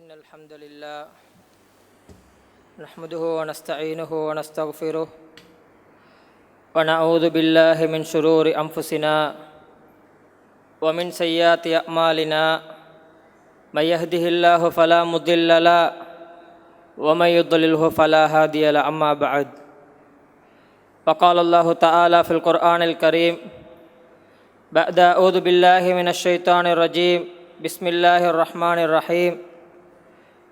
إن الحمد لله نحمده ونستعينه ونستغفره ونعوذ بالله من شرور أنفسنا ومن سيئات أعمالنا من يهده الله فلا مضل له ومن يضلله فلا هادي له أما بعد. فقال الله تعالى في القرآن الكريم بعد أعوذ بالله من الشيطان الرجيم. بسم الله الرحمن الرحيم.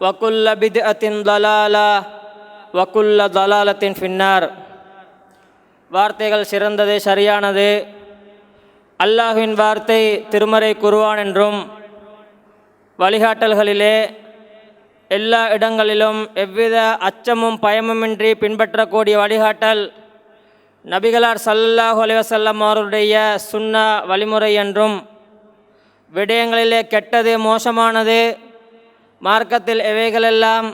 وكل بدعة ضلالة وكل ضلالة في النار வார்த்தைகள் சிறந்தது சரியானது அல்லாஹ்வின் வார்த்தை திருமறை குருவான் என்றும் வழிகாட்டல்களிலே எல்லா இடங்களிலும் எவ்வித அச்சமும் பயமுமின்றி பின்பற்றக்கூடிய வழிகாட்டல் நபிகளார் சல்லல்லாஹு அலைவசல்லம் அவருடைய சுன்னா வழிமுறை என்றும் விடயங்களிலே கெட்டது மோசமானது மார்க்கத்தில் எவைகளெல்லாம்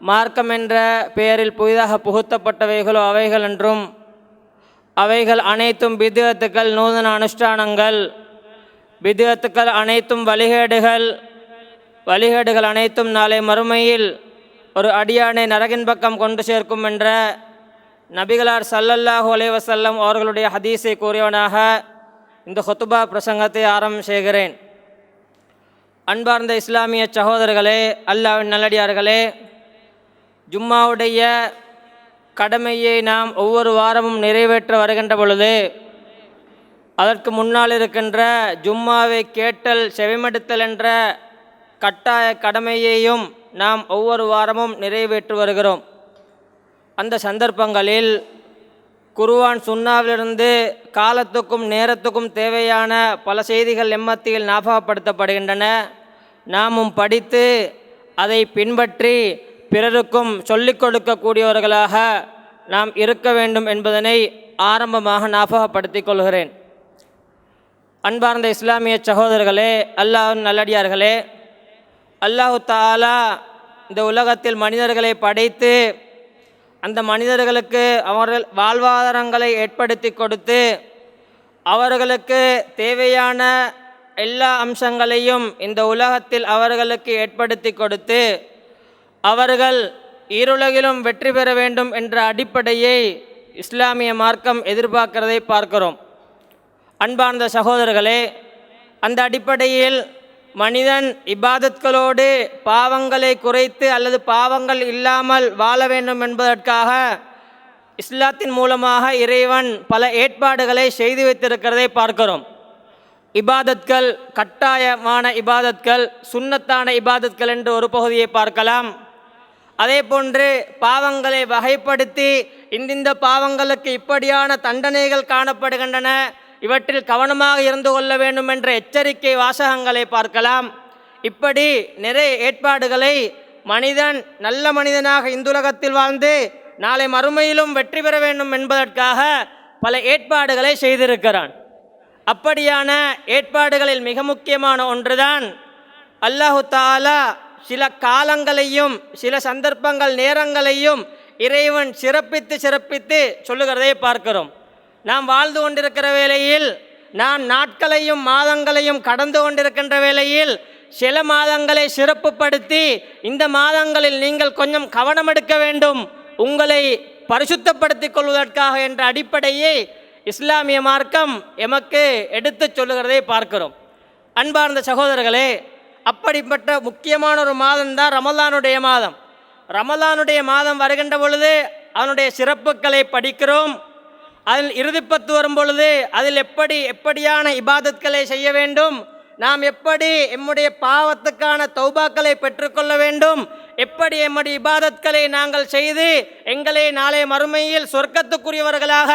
மார்க்கம் என்ற பெயரில் புதிதாக புகுத்தப்பட்டவைகளோ அவைகள் என்றும் அவைகள் அனைத்தும் பிதுகத்துக்கள் நூதன அனுஷ்டானங்கள் பிதுகத்துக்கள் அனைத்தும் வழிகேடுகள் வழிகேடுகள் அனைத்தும் நாளை மறுமையில் ஒரு அடியானை நரகின் பக்கம் கொண்டு சேர்க்கும் என்ற நபிகளார் சல்லல்லாஹு அலைவசல்லம் அவர்களுடைய ஹதீஸை கூறியவனாக இந்த ஹொத்துபா பிரசங்கத்தை ஆரம்பம் செய்கிறேன். அன்பார்ந்த இஸ்லாமிய சகோதரர்களே அல்லாவின் நல்லடியார்களே ஜும்மாவுடைய கடமையை நாம் ஒவ்வொரு வாரமும் நிறைவேற்ற வருகின்ற பொழுது அதற்கு முன்னால் இருக்கின்ற ஜும்மாவை கேட்டல் செவிமடுத்தல் என்ற கட்டாய கடமையையும் நாம் ஒவ்வொரு வாரமும் நிறைவேற்றி வருகிறோம். அந்த சந்தர்ப்பங்களில் குருவான் சுண்ணாவிலிருந்து காலத்துக்கும் நேரத்துக்கும் தேவையான பல செய்திகள் எம்மத்தியில் ஞாபகப்படுத்தப்படுகின்றன நாமும் படித்து அதை பின்பற்றி பிறருக்கும் சொல்லிக் கொடுக்கக்கூடியவர்களாக நாம் இருக்க வேண்டும் என்பதனை ஆரம்பமாக ஞாபகப்படுத்திக் கொள்கிறேன். அன்பார்ந்த இஸ்லாமிய சகோதரர்களே அல்லாஹ் நல்லடியார்களே அல்லாஹு தாலா இந்த உலகத்தில் மனிதர்களை படைத்து அந்த மனிதர்களுக்கு அவர்கள் வாழ்வாதாரங்களை ஏற்படுத்தி கொடுத்து அவர்களுக்கு தேவையான எல்லா அம்சங்களையும் இந்த உலகத்தில் அவர்களுக்கு ஏற்படுத்தி கொடுத்து அவர்கள் இருலகிலும் வெற்றி பெற வேண்டும் என்ற அடிப்படையை இஸ்லாமிய மார்க்கம் எதிர்பார்க்கிறதை பார்க்கிறோம். அன்பார்ந்த சகோதரர்களே அந்த அடிப்படையில் மனிதன் இபாதத்களோடு பாவங்களை குறைத்து அல்லது பாவங்கள் இல்லாமல் வாழ வேண்டும் என்பதற்காக இஸ்லாத்தின் மூலமாக இறைவன் பல ஏற்பாடுகளை செய்து வைத்திருக்கிறதை பார்க்கிறோம். இபாதத்கள் கட்டாயமான இபாதத்கள் சுண்ணத்தான இபாதத்கள் என்று ஒரு பகுதியை பார்க்கலாம். அதே போன்று பாவங்களை வகைப்படுத்தி இந்திந்த பாவங்களுக்கு இப்படியான தண்டனைகள் காணப்படுகின்றன. இவற்றில் கவனமாக இருந்து கொள்ள வேண்டும் என்ற எச்சரிக்கை வாசகங்களை பார்க்கலாம். இப்படி நிறைய ஏற்பாடுகளை மனிதன் நல்ல மனிதனாக இந்துலகத்தில் வாழ்ந்து நாளை மறுமையிலும் வெற்றி பெற வேண்டும் என்பதற்காக பல ஏற்பாடுகளை செய்திருக்கிறான். அப்படியான ஏற்பாடுகளில் மிக முக்கியமான ஒன்றுதான் அல்லாஹு தாலா சில காலங்களையும் சில சந்தர்ப்பங்கள் நேரங்களையும் இறைவன் சிறப்பித்து சிறப்பித்து சொல்லுகிறதை பார்க்கிறோம். நாம் வாழ்ந்து கொண்டிருக்கிற வேளையில் நான் நாட்களையும் மாதங்களையும் கடந்து கொண்டிருக்கின்ற வேளையில் சில மாதங்களை சிறப்புப்படுத்தி இந்த மாதங்களில் நீங்கள் கொஞ்சம் கவனம் எடுக்க வேண்டும். உங்களை பரிசுத்தப்படுத்திக் கொள்வதற்காக என்ற அடிப்படையை இஸ்லாமிய மார்க்கம் எமக்கு எடுத்துச் சொல்லுகிறதை பார்க்கிறோம். அன்பார்ந்த சகோதரர்களே அப்படிப்பட்ட முக்கியமான ஒரு மாதம் தான் ரமலானுடைய மாதம். ரமலானுடைய மாதம் வருகின்ற பொழுது அதனுடைய சிறப்புகளை படிக்கிறோம். அதில் இறுதிப்பத்து வரும் பொழுது அதில் எப்படி எப்படியான இபாதத்களை செய்ய வேண்டும் நாம் எப்படி எம்முடைய பாவத்துக்கான தௌபாக்களை பெற்றுக்கொள்ள வேண்டும் எப்படி எம்முடைய இபாதத்களை நாங்கள் செய்து எங்களை நாளை மறுமையில் சொர்க்கத்துக்குரியவர்களாக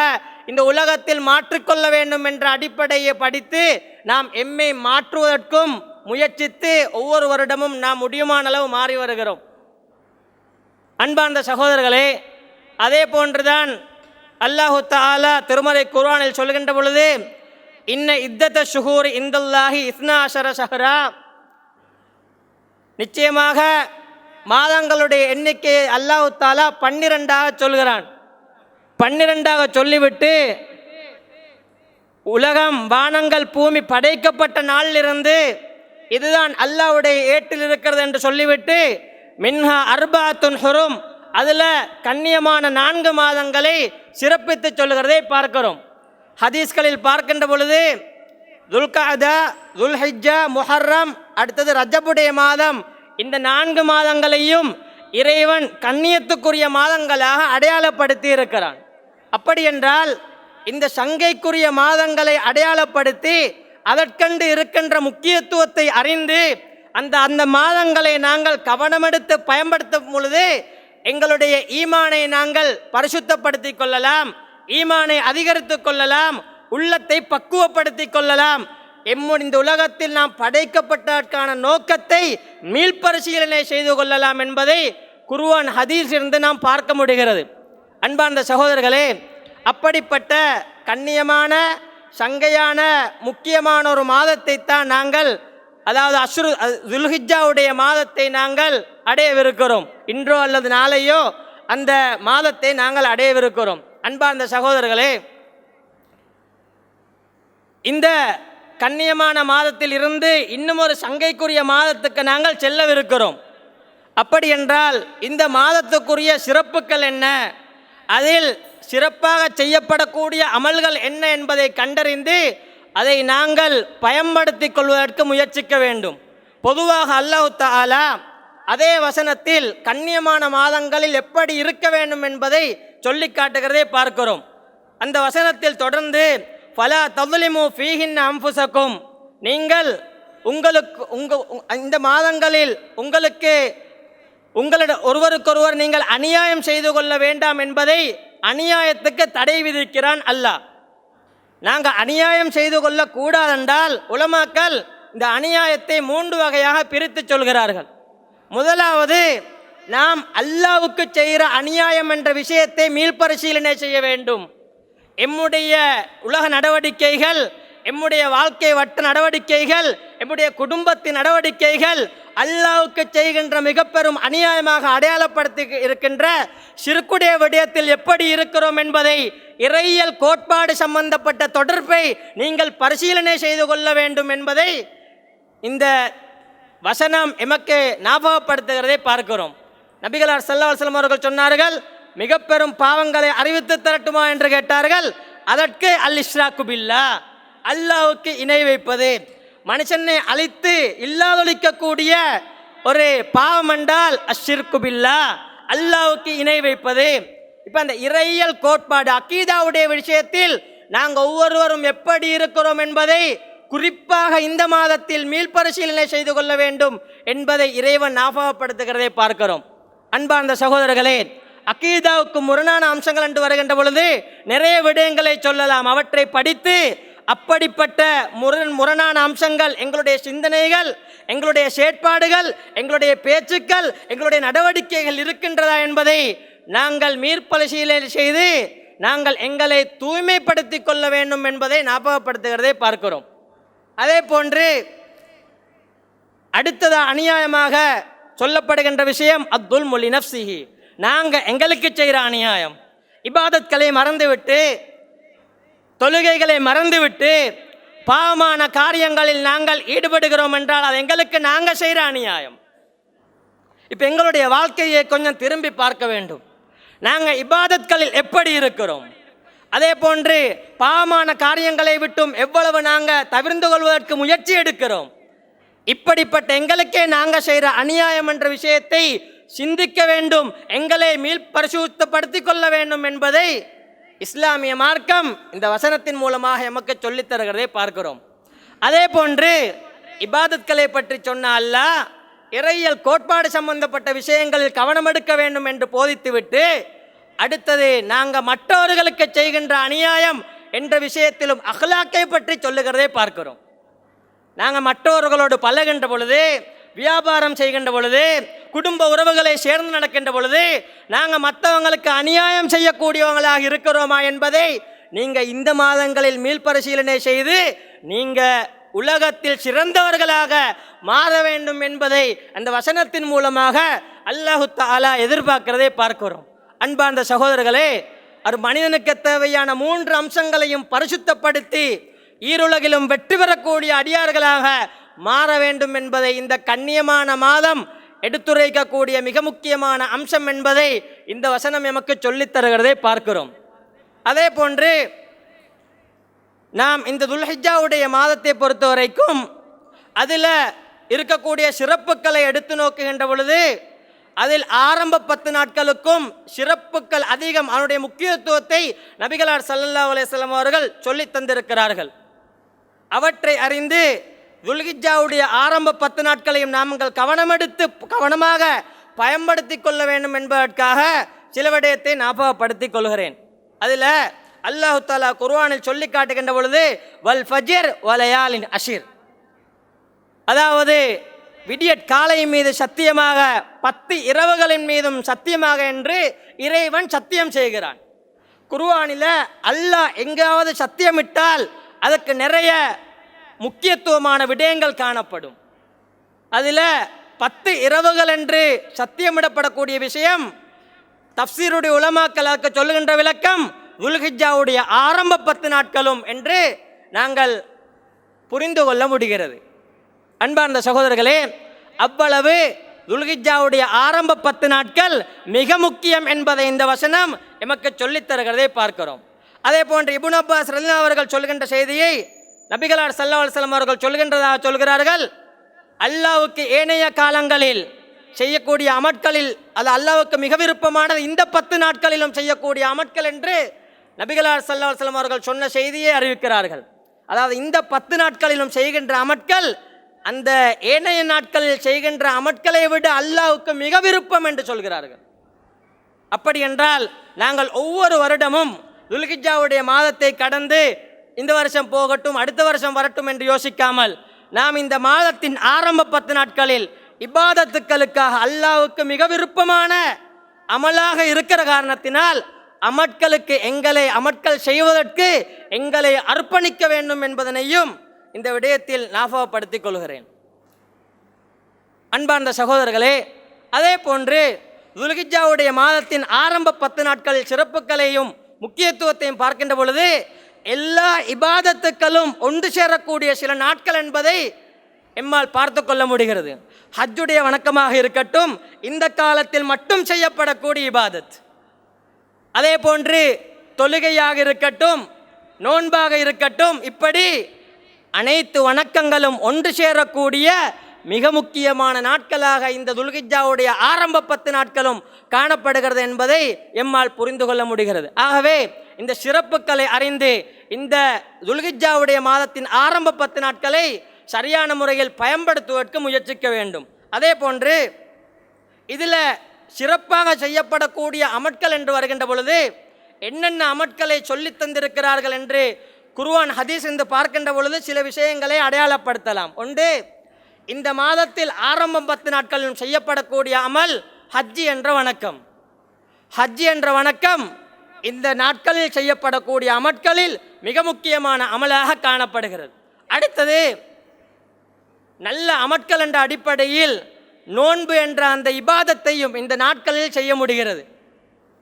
இந்த உலகத்தில் மாற்றிக்கொள்ள வேண்டும் என்ற அடிப்படையை படித்து நாம் எம்மை மாற்றுவதற்கும் முயற்சித்து ஒவ்வொரு வருடமும் நாம் முடியுமான அளவு மாறி வருகிறோம். அன்பார்ந்த சகோதரர்களே அதே போன்றுதான் அல்லாஹு தாலா திருமலை குர்ஆனில் சொல்கின்ற பொழுது இன்ன இத்தத்த ஷுஹூர் இந்தல்லாஹி இஸ்னா அஷர ஷஹரா. நிச்சயமாக மாதங்களுடைய எண்ணிக்கையை அல்லாஹு தாலா பன்னிரெண்டாக சொல்கிறான். பன்னிரெண்டாக சொல்லிவிட்டு உலகம் வானங்கள் பூமி படைக்கப்பட்ட நாளிலிருந்து இதுதான் அல்லாஹ்வுடைய ஏட்டில் இருக்கிறது என்று சொல்லிவிட்டு மின்ஹா அர்பாத்துன் ஹுரும் அதில் கண்ணியமான நான்கு மாதங்களை சிறப்பித்து சொல்லுகிறதை பார்க்கிறோம். ஹதீஸ்களில் பார்க்கின்ற பொழுது துல்காதா துல்ஹிஜ்ஜா முஹர்ரம் அடுத்தது ரஜபுடைய மாதம் இந்த நான்கு மாதங்களையும் இறைவன் கண்ணியத்துக்குரிய மாதங்களாக அடையாளப்படுத்தி இருக்கிறான் அப்படியென்றால் இந்த சங்கைக்குரிய மாதங்களை அடையாளப்படுத்தி அதற்கண்டு இருக்கின்ற முக்கியத்துவத்தை அறிந்து அந்த அந்த மாதங்களை நாங்கள் கவனமெடுத்து பயன்படுத்தும் பொழுது எங்களுடைய ஈமானை நாங்கள் பரிசுத்தப்படுத்திக் கொள்ளலாம் ஈமானை அதிகரித்துக் கொள்ளலாம் உள்ளத்தை பக்குவப்படுத்திக் கொள்ளலாம். எம்மு இந்த உலகத்தில் நாம் படைக்கப்பட்டதற்கான நோக்கத்தை மீள்பரிசீலனை செய்து கொள்ளலாம் என்பதை குருவான் ஹதீஸ் இருந்து நாம் பார்க்க முடிகிறது. அன்பார்ந்த சகோதரர்களே அப்படிப்பட்ட கண்ணியமான சங்கையான முக்கியமான ஒரு மாதத்தை தான் நாங்கள் அதாவது அஸ்ரு துல்ஹிஜாவுடைய மாதத்தை நாங்கள் அடையவிருக்கிறோம். இன்றோ அல்லது நாளையோ அந்த மாதத்தை நாங்கள் அடையவிருக்கிறோம். அன்பார்ந்த சகோதரர்களே இந்த கண்ணியமான மாதத்தில் இருந்து இன்னும் ஒரு சங்கைக்குரிய மாதத்துக்கு நாங்கள் செல்லவிருக்கிறோம். அப்படி என்றால் இந்த மாதத்துக்குரிய சிறப்புகள் என்ன? அதில் சிறப்பாக செய்யப்படக்கூடிய அமல்கள் என்ன என்பதை கண்டறிந்து அதை நாங்கள் பயன்படுத்தி கொள்வதற்கு முயற்சிக்க வேண்டும். பொதுவாக அல்லாஹு தாலா அதே வசனத்தில் கண்ணியமான மாதங்களில் எப்படி இருக்க வேண்டும் என்பதை சொல்லி காட்டுகிறதை பார்க்கிறோம். அந்த வசனத்தில் தொடர்ந்து பல ததுலிமு ஃபீஹின் அம்புசக்கும் நீங்கள் உங்களுக்கு உங்கள் உ- இந்த மாதங்களில் உங்களுக்கு உங்களிட ஒருவருக்கொருவர் நீங்கள் அநியாயம் செய்து கொள்ள வேண்டாம் என்பதை அநியாயத்துக்கு தடை விதிக்கிறான் அல்லாஹ். நாங்கள் அநியாயம் செய்து கொள்ளக்கூடாதென்றால் உலமாக்கள் இந்த அநியாயத்தை மூன்று வகையாக பிரித்து சொல்கிறார்கள். முதலாவது நாம் அல்லாவுக்கு செய்கிற அநியாயம் என்ற விஷயத்தை மீள்பரிசீலனை செய்ய வேண்டும். எம்முடைய உலக நடவடிக்கைகள் எம்முடைய வாழ்க்கை வட்ட நடவடிக்கைகள் எம்முடைய குடும்பத்தின் நடவடிக்கைகள் அல்லாவுக்கு செய்கின்ற மிக பெரும் அநியாயமாக அடையாளப்படுத்தி இருக்கின்ற சிறுக்குடைய விடயத்தில் எப்படி இருக்கிறோம் என்பதை இறையியல் கோட்பாடு சம்பந்தப்பட்ட தொடர்பை நீங்கள் பரிசீலனை செய்து கொள்ள வேண்டும் என்பதை இந்த வசனம் எமக்கு ஞாபகப்படுத்துகிறதை பார்க்கிறோம். நபிகளார் ஸல்லல்லாஹு அலைஹி அவர்கள் சொன்னார்கள் மிக பெரும் பாவங்களை அறிவித்து தரட்டுமா? என்று கேட்டார்கள். அதற்கு அல் இஸ்ராக்கு பில்லா அல்லாவுக்கு இணை வைப்பது. மனுஷனை அழித்து இல்லாதொழிக்கக்கூடிய ஒரு பாவம் என்றால் அஷ்ஷிர்கு பில்லா. அல்லாஹ்வுக்கு இணை வைப்பது. இப்போ அந்த இறையியல் கோட்பாடு அக்கீதாவுடைய விஷயத்தில் நாங்கள் ஒவ்வொருவரும் எப்படி இருக்கிறோம் என்பதை குறிப்பாக இந்த மாதத்தில் மீள்பரிசீலனை செய்து கொள்ள வேண்டும் என்பதை இறைவன் ஞாபகப்படுத்துகிறதை பார்க்கிறோம். அன்பார்ந்த சகோதரர்களே அக்கீதாவுக்கு முரணான அம்சங்கள் என்று வருகின்ற பொழுது நிறைய விடயங்களை சொல்லலாம். அவற்றை படித்து அப்படிப்பட்ட முரண் முரணான அம்சங்கள் எங்களுடைய சிந்தனைகள் எங்களுடைய செயற்பாடுகள் எங்களுடைய பேச்சுக்கள் எங்களுடைய நடவடிக்கைகள் இருக்கின்றதா என்பதை நாங்கள் மீள்பரிசீலனை செய்து நாங்கள் எங்களை தூய்மைப்படுத்தி கொள்ள வேண்டும் என்பதை ஞாபகப்படுத்துகிறதை பார்க்கிறோம். அதே போன்று அடுத்தது அநியாயமாக சொல்லப்படுகின்ற விஷயம் அப்துல் மொழி நப்சிஹி நாங்கள் எங்களுக்கு செய்கிற அநியாயம். இபாதத்களை மறந்துவிட்டு தொழுகைகளை மறந்துவிட்டு பாவமான காரியங்களில் நாங்கள் ஈடுபடுகிறோம் என்றால் அது எங்களுக்கு நாங்கள் செய்கிற அநியாயம். இப்போ எங்களுடைய வாழ்க்கையை கொஞ்சம் திரும்பி பார்க்க வேண்டும். நாங்கள் இபாதத்களில் எப்படி இருக்கிறோம்? அதே போன்று பாவமான காரியங்களை விட்டும் எவ்வளவு நாங்கள் தவிர்ந்து கொள்வதற்கு முயற்சி எடுக்கிறோம். இப்படிப்பட்ட எங்களுக்கே நாங்கள் செய்கிற அநியாயம் என்ற விஷயத்தை சிந்திக்க வேண்டும். எங்களை மீள் பரிசுத்தப்படுத்திக் கொள்ள வேண்டும் என்பதை இஸ்லாமிய மார்க்கம் இந்த வசனத்தின் மூலமாக எமக்கு சொல்லித் தருகிறதை பார்க்கிறோம். அதே போன்று இபாதத்களை பற்றி சொன்ன அல்லாஹ் இறையியல் கோட்பாடு சம்பந்தப்பட்ட விஷயங்களில் கவனம் எடுக்க வேண்டும் என்று போதித்துவிட்டு அடுத்தது நாங்கள் மற்றவர்களுக்கு செய்கின்ற அநியாயம் என்ற விஷயத்திலும் அஹ்லாக்கை பற்றி சொல்லுகிறதை பார்க்கிறோம். நாங்கள் மற்றவர்களோடு பழகின்ற பொழுது வியாபாரம் செய்கின்ற பொழுது குடும்ப உறவுகளை சேர்ந்து நடக்கின்ற பொழுது நாங்கள் மற்றவங்களுக்கு அநியாயம் செய்யக்கூடியவங்களாக இருக்கிறோமா என்பதை நீங்கள் இந்த மாதங்களில் மீள்பரிசீலனை செய்து நீங்கள் உலகத்தில் சிறந்தவர்களாக மாற வேண்டும் என்பதை அந்த வசனத்தின் மூலமாக அல்லாஹு தாலா எதிர்பார்க்கிறதை பார்க்கிறோம். அன்பார்ந்த சகோதரர்களே ஒரு மனிதனுக்கு தேவையான மூன்று அம்சங்களையும் பரிசுத்தப்படுத்தி ஈருலகிலும் வெற்றி பெறக்கூடிய அடியார்களாக மாற வேண்டும் என்பதை இந்த கண்ணியமான மாதம் எடுத்துரைக்கக்கூடிய மிக முக்கியமான அம்சம் என்பதை இந்த வசனம் எமக்கு சொல்லித் தருகிறதை பார்க்கிறோம். அதே போன்று நாம் இந்த துல்ஹிஜாவுடைய மாதத்தை பொறுத்த வரைக்கும் அதில் இருக்கக்கூடிய சிறப்புகளை எடுத்து நோக்குகின்ற பொழுது அதில் ஆரம்ப பத்து நாட்களுக்கும் சிறப்புகள் அதிகம் அதனுடைய முக்கியத்துவத்தை நபிகளார் சல்லல்லா அலையம் அவர்கள் சொல்லித் தந்திருக்கிறார்கள். அவற்றை அறிந்து துல்கிஜாவுடைய ஆரம்ப பத்து நாட்களையும் நாங்கள் கவனமெடுத்து கவனமாக பயன்படுத்தி கொள்ள வேண்டும் என்பதற்காக சில விடயத்தை ஞாபகப்படுத்திக் கொள்கிறேன். அதில் அல்லாஹு தாலா குர்வானில் சொல்லி காட்டுகின்ற பொழுது வல் ஃபஜிர் வலயாலின் அஷிர். அதாவது விடியற் காலையின் மீது சத்தியமாக பத்து இரவுகளின் மீதும் சத்தியமாக என்று இறைவன் சத்தியம் செய்கிறான். குர்வானில் அல்லாஹ் எங்காவது சத்தியமிட்டால் அதற்கு நிறைய முக்கியத்துவமான விடயங்கள் காணப்படும். அதில் பத்து இரவுகள் என்று சத்தியமிடப்படக்கூடிய விஷயம் தப்சீருடைய உலமாக்களாக்க சொல்லுகின்ற விளக்கம் உல்ஹிஜாவுடைய ஆரம்ப பத்து நாட்களும் என்று நாங்கள் புரிந்து கொள்ள முடிகிறது. அன்பார்ந்த சகோதரர்களே அவ்வளவு துல்கிஜாவுடைய ஆரம்ப பத்து நாட்கள் மிக முக்கியம் என்பதை இந்த வசனம் எமக்கு சொல்லித் தருகிறதை பார்க்கிறோம். அதே போன்று இபுன் அப்பாஸ் ரலினா அவர்கள் சொல்கின்ற செய்தியை நபிகளார் சல்லா அலுவலம் அவர்கள் சொல்கின்றதாக சொல்கிறார்கள் அல்லாவுக்கு ஏனைய காலங்களில் செய்யக்கூடிய அமட்களில் அது அல்லாவுக்கு மிக விருப்பமானது இந்த பத்து நாட்களிலும் செய்யக்கூடிய அமட்கள் என்று நபிகளார் சல்லா அலுவலம் அவர்கள் சொன்ன செய்தியை அறிவிக்கிறார்கள். அதாவது இந்த பத்து நாட்களிலும் செய்கின்ற அமட்கள் அந்த ஏனைய நாட்களில் செய்கின்ற அமட்களை விட அல்லாவுக்கு மிக விருப்பம் என்று சொல்கிறார்கள். அப்படி என்றால் நாங்கள் ஒவ்வொரு வருடமும் துல்கிஜாவுடைய மாதத்தை கடந்து இந்த வருஷம் போகட்டும் அடுத்த வருஷம் வரட்டும் என்று யோசிக்காமல் நாம் இந்த மாதத்தின் ஆரம்ப பத்து நாட்களில் இபாதத்துக்களுக்காக அல்லாவுக்கு மிக விருப்பமான அமலாக இருக்கிற காரணத்தினால் அமட்களுக்கு எங்களை அமட்கள் செய்வதற்கு எங்களை அர்ப்பணிக்க வேண்டும் என்பதனையும் இந்த விடயத்தில் ஞாபகப்படுத்திக் கொள்கிறேன். அன்பார்ந்த சகோதரர்களே அதே போன்று துல்கிஜாவுடைய மாதத்தின் ஆரம்ப பத்து நாட்களில் சிறப்புகளையும் முக்கியத்துவத்தையும் பார்க்கின்ற பொழுது எல்லா இபாதத்துக்களும் ஒன்று சேரக்கூடிய சில நாட்கள் என்பதை எம்மால் பார்த்து கொள்ள முடிகிறது. ஹஜ்ஜுடைய வணக்கமாக இருக்கட்டும் இந்த காலத்தில் மட்டும் செய்யப்படக்கூடிய இபாதத். அதே போன்று தொழுகையாக இருக்கட்டும் நோன்பாக இருக்கட்டும் இப்படி அனைத்து வணக்கங்களும் ஒன்று சேரக்கூடிய மிக முக்கியமான நாட்களாக இந்த துல்கிஜாவுடைய ஆரம்ப பத்து நாட்களும் காணப்படுகிறது என்பதை எம்மால் புரிந்து கொள்ள முடிகிறது. ஆகவே இந்த சிறப்புகளை அறிந்து இந்த துல்கிஜாவுடைய மாதத்தின் ஆரம்ப பத்து நாட்களை சரியான முறையில் பயன்படுத்துவதற்கு முயற்சிக்க வேண்டும். அதே போன்று இதில் சிறப்பாக செய்யப்படக்கூடிய அமட்கள் என்று வருகின்ற பொழுது என்னென்ன அமட்களை சொல்லித் தந்திருக்கிறார்கள் என்று குருவான் ஹதீஸ் என்று பார்க்கின்ற பொழுது சில விஷயங்களை அடையாளப்படுத்தலாம். ஒன்று இந்த மாதத்தில் ஆரம்பம் பத்து நாட்களிலும் செய்யப்படக்கூடிய அமல் ஹஜ்ஜி என்ற வணக்கம். ஹஜ்ஜி என்ற வணக்கம் இந்த நாட்களில் செய்யப்படக்கூடிய அமட்களில் மிக முக்கியமான அமலாக காணப்படுகிறது. அடுத்தது நல்ல அமட்கள் என்ற அடிப்படையில் நோன்பு என்ற அந்த இபாதத்தையும் இந்த நாட்களில் செய்ய முடிகிறது.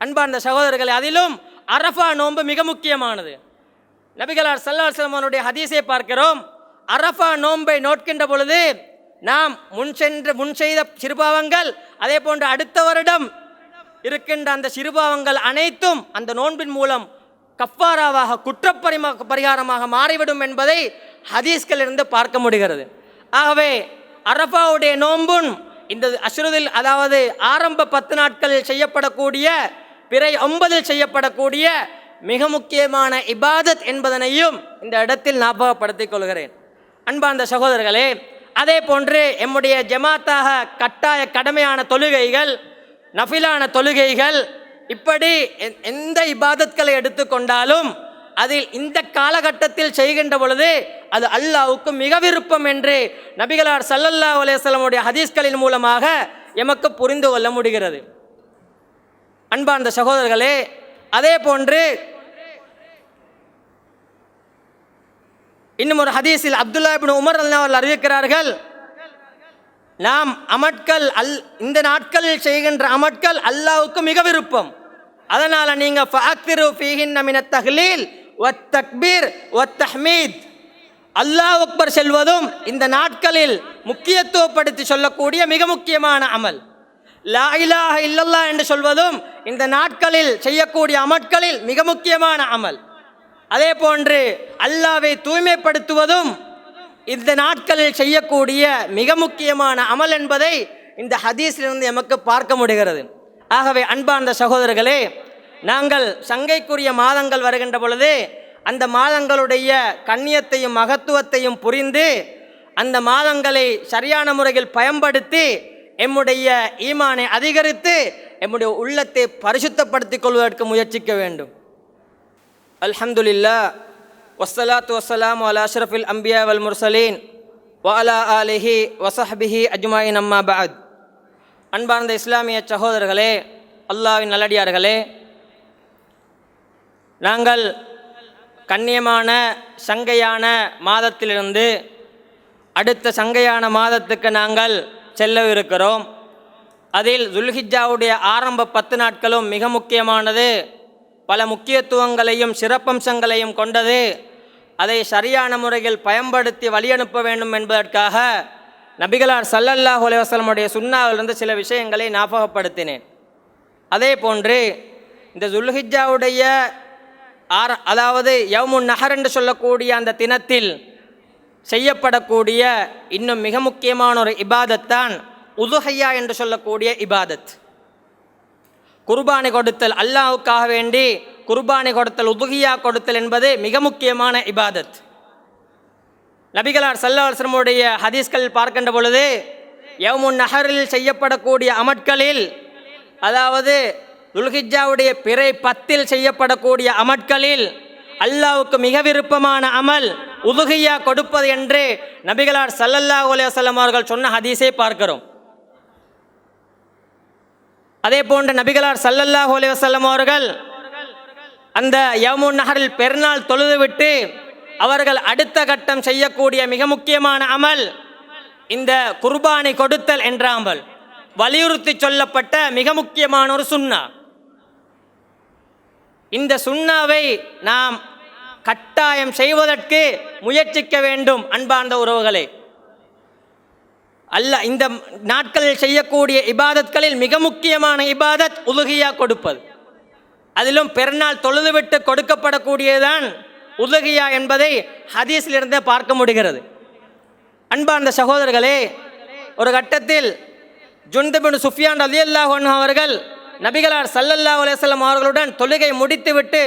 அன்பார்ந்த சகோதரர்களே அதிலும் அரஃபா நோன்பு மிக முக்கியமானது. நபிகளார் சல்லாஹ் அவனுடைய ஹதீஸை பார்க்கிறோம். அரஃபா நோன்பை நோட்கின்ற பொழுது நாம் முன் சென்று முன் செய்த சிறுபாவங்கள் அதே போன்று அடுத்த வருடம் இருக்கின்ற அந்த சிறுபாவங்கள் அனைத்தும் அந்த நோன்பின் மூலம் கஃபாராவாக குற்றப்பரிமா பரிகாரமாக மாறிவிடும் என்பதை ஹதீஸ்களிலிருந்து பார்க்க முடிகிறது. ஆகவே அரஃபாவுடைய நோன்பும் இந்த அஸ்ருதில் அதாவது ஆரம்ப பத்து நாட்களில் செய்யப்படக்கூடிய பிறை ஒன்பதில் செய்யப்படக்கூடிய மிக முக்கியமான இபாதத் என்பதனையும் இந்த இடத்தில் ஞாபகப்படுத்திக் கொள்கிறேன். அன்பார்ந்த சகோதரர்களே அதே போன்று எம்முடைய ஜமாத்தாக கட்டாய கடமையான தொழுகைகள் நஃபிலான தொழுகைகள் இப்படி எந்த இபாதத்களை எடுத்துக்கொண்டாலும் அதில் இந்த காலகட்டத்தில் செய்கின்ற பொழுது அது அல்லாவுக்கு மிக விருப்பம் என்று நபிகளார் சல்லல்லா அலையமுடைய ஹதீஸ்களின் மூலமாக எமக்கு புரிந்து கொள்ள முடிகிறது. அன்பார்ந்த சகோதரர்களே அதே போன்று இன்னும் ஒரு ஹதீஸில் அப்துல்லா இப்னு உமர் அல்லா அவர்கள் அறிவிக்கிறார்கள் நாம் அமட்கள் அல் இந்த நாட்களில் செய்கின்ற அமட்கள் அல்லாவுக்கு மிக விருப்பம். அதனால் நீங்கள் ஃபஅக்திரு ஃபீஹின்ன மினத் தஹ்லீல் வத் தக்பீர் வத் தஹ்மீத். அல்லாஹ் அக்பர் செல்வதும் இந்த நாட்களில் முக்கியத்துவப்படுத்தி சொல்லக்கூடிய மிக முக்கியமான அமல். லா இலாஹ இல்லல்லா என்று சொல்வதும் இந்த நாட்களில் செய்யக்கூடிய அமட்களில் மிக முக்கியமான அமல். அதே போன்று அல்லாவை தூய்மைப்படுத்துவதும் இந்த நாட்களில் செய்யக்கூடிய மிக முக்கியமான அமல் என்பதை இந்த ஹதீஸிலிருந்து எமக்கு பார்க்க முடிகிறது. ஆகவே அன்பார்ந்த சகோதரர்களே நாங்கள் சங்கைக்குரிய மாதங்கள் வருகின்ற பொழுது அந்த மாதங்களுடைய கண்ணியத்தையும் மகத்துவத்தையும் புரிந்து அந்த மாதங்களை சரியான முறையில் பயன்படுத்தி எம்முடைய ஈமானை அதிகரித்து எம்முடைய உள்ளத்தை பரிசுத்தப்படுத்திக் கொள்வதற்கு முயற்சிக்க வேண்டும். அல்ஹம்துலில்லா வசலாத்து வசலாம் அலா அஷ்ரஃபில் அம்பியா வல் முர்சலீன் வஅலா ஆலிஹி வசஹபிஹி அஜ்மாயின் அம்மா பாத் அன்பார்ந்த இஸ்லாமிய சகோதரர்களே அல்லாஹ்வின் நல்லடியார்களே நாங்கள் கண்ணியமான சங்கையான மாதத்திலிருந்து அடுத்த சங்கையான மாதத்துக்கு நாங்கள் செல்லவிருக்கிறோம். அதில் துல்ஹிஜாவுடைய ஆரம்ப பத்து நாட்களும் மிக முக்கியமானது. பல முக்கியத்துவங்களையும் சிறப்பம்சங்களையும் கொண்டது. அதை சரியான முறையில் பயன்படுத்தி வழியனுப்ப வேண்டும் என்பதற்காக நபிகளார் ஸல்லல்லாஹு அலைஹி சுண்ணாவிலிருந்து சில விஷயங்களை ஞாபகப்படுத்தினேன். அதே போன்று இந்த ஜுல்ஹிஜாவுடைய ஆர அதாவது யவுமுன் நகர் என்று சொல்லக்கூடிய அந்த தினத்தில் செய்யப்படக்கூடிய இன்னும் மிக முக்கியமான ஒரு இபாதத்தான் உதுஹையா என்று சொல்லக்கூடிய இபாதத். குர்பானி கொடுத்தல் அல்லாஹ்வுக்காக வேண்டி குர்பானி கொடுத்தல் உதுகியா கொடுத்தல் என்பது மிக முக்கியமான இபாதத். நபிகளார் சல்லாஹ்லமுடைய ஹதீஸ்கள் பார்க்கின்ற பொழுது யமுன் நகரில் செய்யப்படக்கூடிய அமட்களில் அதாவது துல்ஹிஜாவுடைய பிறை பத்தில் செய்யப்படக்கூடிய அமட்களில் அல்லாவுக்கு மிக விருப்பமான அமல் உதுகியா கொடுப்பது என்று நபிகளார் சல்லல்லா உலேசல்லம் அவர்கள் சொன்ன ஹதீஸை பார்க்கிறோம். அதே போன்று நபிகளார் சல்லல்லா உலேசல்லம் அவர்கள் அந்த யமுன் நகரில் பெருநாள் தொழுதுவிட்டு அவர்கள் அடுத்த கட்டம் செய்யக்கூடிய மிக முக்கியமான அமல் இந்த குர்பானை கொடுத்தல் என்ற அமல் வலியுறுத்தி சொல்லப்பட்ட மிக முக்கியமான ஒரு சுண்ணா இந்த சுண்ணாவை நாம் கட்டாயம் செய்வதற்கு முயற்சிக்க வேண்டும் அன்பார்ந்த உறவுகளே. அல்ல இந்த நாட்களில் செய்யக்கூடிய இபாதத்களில் மிக முக்கியமான இபாதத் உதுகியா கொடுப்பது. அதிலும் பெருநாள் தொழுதுவிட்டு கொடுக்கப்படக்கூடியதுதான் உதகியா என்பதை ஹதீஸிலிருந்தே பார்க்க முடிகிறது. அன்பார்ந்த சகோதரர்களே ஒரு கட்டத்தில் ஜுந்தபின் சுஃபியான் அலி அல்லாஹன் அவர்கள் நபிகளார் சல்லல்லா அலைஹி அவர்களுடன் தொழுகை முடித்துவிட்டு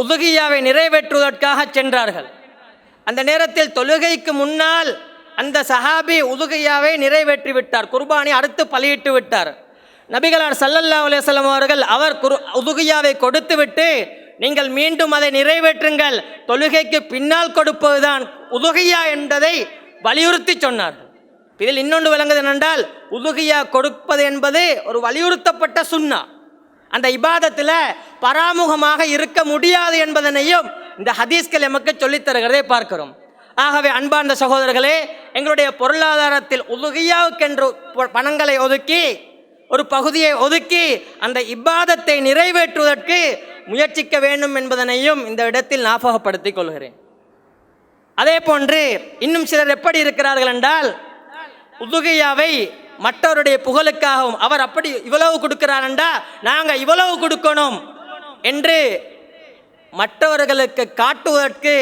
உதுகியாவை நிறைவேற்றுவதற்காக சென்றார்கள். அந்த நேரத்தில் தொழுகைக்கு முன்னால் அந்த சஹாபி உதுகியாவை நிறைவேற்றி விட்டார் குர்பானி அடுத்து பலியிட்டு விட்டார். நபிகளார் சல்லல்லா அலைஹி அவர்கள் அவர் குரு உதுகியாவை கொடுத்துவிட்டு நீங்கள் மீண்டும் அதை நிறைவேற்றுங்கள். தொழுகைக்கு பின்னால் கொடுப்பதுதான் உதுகையா என்பதை வலியுறுத்தி சொன்னார் இதில் இன்னொன்று விளங்குது என்னென்றால் உதுகியா கொடுப்பது என்பது ஒரு வலியுறுத்தப்பட்ட சுன்னா அந்த இபாதத்தில் பராமுகமாக இருக்க முடியாது என்பதனையும் இந்த ஹதீஸ்கள் எமக்கு சொல்லித் தருகிறதை பார்க்கிறோம். ஆகவே அன்பார்ந்த சகோதரர்களே எங்களுடைய பொருளாதாரத்தில் உதுகையாவுக்கென்று பணங்களை ஒதுக்கி ஒரு பகுதியை ஒதுக்கி அந்த இபாதத்தை நிறைவேற்றுவதற்கு முயற்சிக்க வேண்டும் என்பதனையும் இந்த இடத்தில் ஞாபகப்படுத்திக் கொள்கிறேன். அதே போன்று இன்னும் சிலர் எப்படி இருக்கிறார்கள் என்றால் உதுகையாவை மற்றவருடைய புகழுக்காகவும் அவர் அப்படி இவ்வளவு கொடுக்கிறாரண்டா நாங்கள் இவ்வளவு கொடுக்கணும் என்று மற்றவர்களுக்கு காட்டுவதற்கு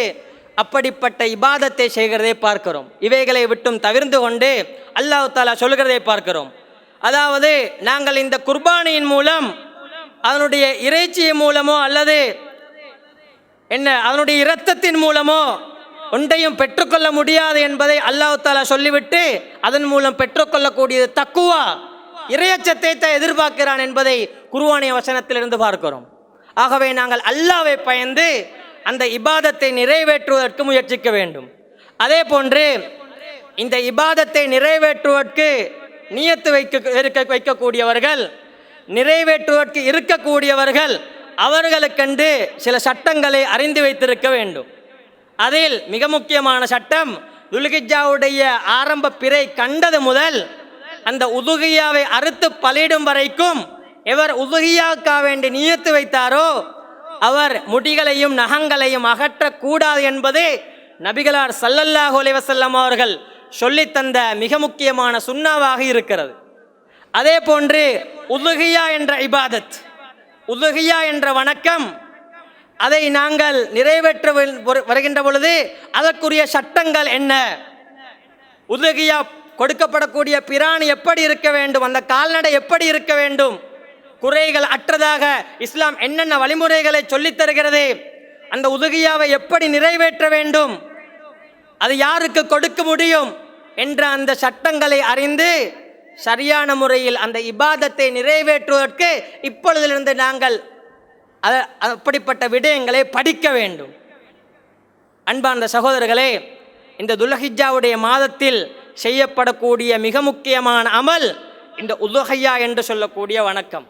அப்படிப்பட்ட இபாதத்தை செய்கிறதை பார்க்கிறோம். இவைகளை விட்டும் தவிர்ந்து கொண்டு அல்லாஹு தாலா சொல்கிறதை பார்க்கிறோம். அதாவது நாங்கள் இந்த குர்பானியின் மூலம் அதனுடைய இறைச்சியின் மூலமோ அல்லது என்ன அதனுடைய இரத்தத்தின் மூலமோ ஒன்றையும் பெற்றுக்கொள்ள முடியாது என்பதை அல்லாஹ் தாலா சொல்லிவிட்டு அதன் மூலம் பெற்றுக்கொள்ளக்கூடியது தக்குவா இறையச்சத்தை தான் எதிர்பார்க்கிறான் என்பதை குருவானிய வசனத்திலிருந்து பார்க்கிறோம். ஆகவே நாங்கள் அல்லாவை பயந்து அந்த இபாதத்தை நிறைவேற்றுவதற்கு முயற்சிக்க வேண்டும். அதே போன்று இந்த இபாதத்தை நிறைவேற்றுவதற்கு நியத்து வைக்க இருக்க வைக்கக்கூடியவர்கள் நிறைவேற்றுவதற்கு இருக்கக்கூடியவர்கள் அவர்களுக்கென்று சில சட்டங்களை அறிந்து வைத்திருக்க வேண்டும். அதில் மிக முக்கியமான சட்டம் துல்கிஜாவுடைய ஆரம்ப பிறை கண்டது முதல் அந்த உதுகியாவை அறுத்து பலியிடும் வரைக்கும் எவர் உதுகியாக்கா வேண்டி நியத்து வைத்தாரோ அவர் முடிகளையும் நகங்களையும் அகற்றக்கூடாது என்பது நபிகளார் சல்லல்லாஹு அலைவசல்லம் அவர்கள் சொல்லித்தந்த மிக முக்கியமான சுண்ணாவாக இருக்கிறது. அதே போன்று உதுகியா என்ற இபாதத் உதுகியா என்ற வணக்கம் அதை நாங்கள் நிறைவேற்ற வரு- வருகின்ற பொழுது அதற்குரிய சட்டங்கள் என்ன? உதுகியா கொடுக்கப்படக்கூடிய பிராணி எப்படி இருக்க வேண்டும்? அந்த கால்நடை எப்படி இருக்க வேண்டும்? குறைகள் அற்றதாக இஸ்லாம் என்னென்ன வழிமுறைகளை சொல்லித் தருகிறது? அந்த உதுகியாவை எப்படி நிறைவேற்ற வேண்டும்? அது யாருக்கு கொடுக்க முடியும் என்ற அந்த சட்டங்களை அறிந்து சரியான முறையில் அந்த இபாதத்தை நிறைவேற்றுவதற்கு இப்பொழுதிலிருந்து நாங்கள் அப்படிப்பட்ட விடயங்களை படிக்க வேண்டும். அன்பார்ந்த சகோதரர்களே இந்த துலஹிஜாவுடைய மாதத்தில் செய்யப்படக்கூடிய மிக முக்கியமான அமல் இந்த உதுஹையா என்று சொல்லக்கூடிய வணக்கம்.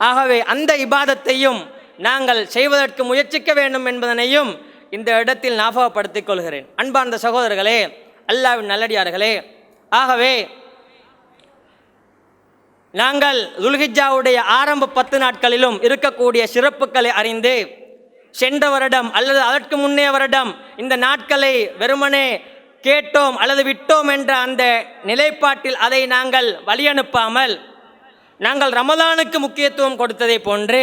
ஆகவே அந்த இபாதத்தையும் நாங்கள் செய்வதற்கு முயற்சிக்க வேண்டும் என்பதனையும் இந்த இடத்தில் ஞாபகப்படுத்திக் கொள்கிறேன். அன்பார்ந்த சகோதரர்களே அல்லாவின் நல்லடியார்களே ஆகவே நாங்கள் துல்ஹிஜாவுடைய ஆரம்ப பத்து நாட்களிலும் இருக்கக்கூடிய சிறப்புகளை அறிந்து சென்ற வருடம் அல்லது அதற்கு முன்னே வருடம் இந்த நாட்களை வெறுமனே கேட்டோம் அல்லது விட்டோம் என்ற அந்த நிலைப்பாட்டில் அதை நாங்கள் வழியனுப்பாமல் நாங்கள் ரமதானுக்கு முக்கியத்துவம் கொடுத்ததை போன்று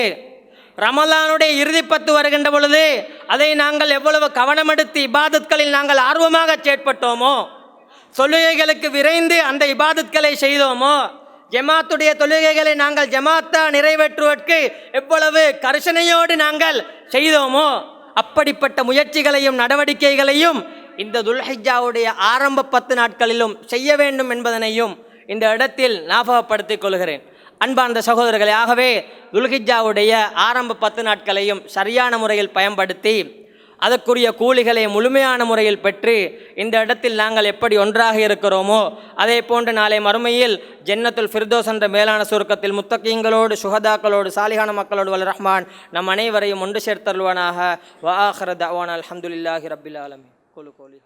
ரமலானுடைய இறுதிப்பத்து வருகின்ற பொழுது அதை நாங்கள் எவ்வளவு கவனமெடுத்து இபாதத்களில் நாங்கள் ஆர்வமாக செயற்பட்டோமோ? தொழுகைகளுக்கு விரைந்து அந்த இபாதத்களை செய்தோமோ? ஜமாத்துடைய தொழுகைகளை நாங்கள் ஜமாத்தா நிறைவேற்றுவதற்கு எவ்வளவு கரிசனையோடு நாங்கள் செய்தோமோ? அப்படிப்பட்ட முயற்சிகளையும் நடவடிக்கைகளையும் இந்த துல்ஹிஜாவுடைய ஆரம்ப பத்து நாட்களிலும் செய்ய வேண்டும் என்பதனையும் இந்த இடத்தில் ஞாபகப்படுத்திக் கொள்கிறேன். அன்பார்ந்த சகோதரர்களே ஆகவே துல்ஹிஜாவுடைய ஆரம்ப பத்து நாட்களையும் சரியான முறையில் பயன்படுத்தி அதற்குரிய கூலிகளை முழுமையான முறையில் பெற்று இந்த இடத்தில் நாங்கள் எப்படி ஒன்றாக இருக்கிறோமோ அதே போன்று நாளை மறுமையில் ஜென்னத்துல் ஃபிர்தோஸ் என்ற மேலான சுருக்கத்தில் முத்தகீங்களோடு சுகதாக்களோடு சாலிகான மக்களோடு வல் ரஹ்மான் நம் அனைவரையும் ஒன்று சேர்த்தருள்வானாக. வாஹர தவான் அலமதுல்லாஹி ரபில் ஆலமி கோலு கோலி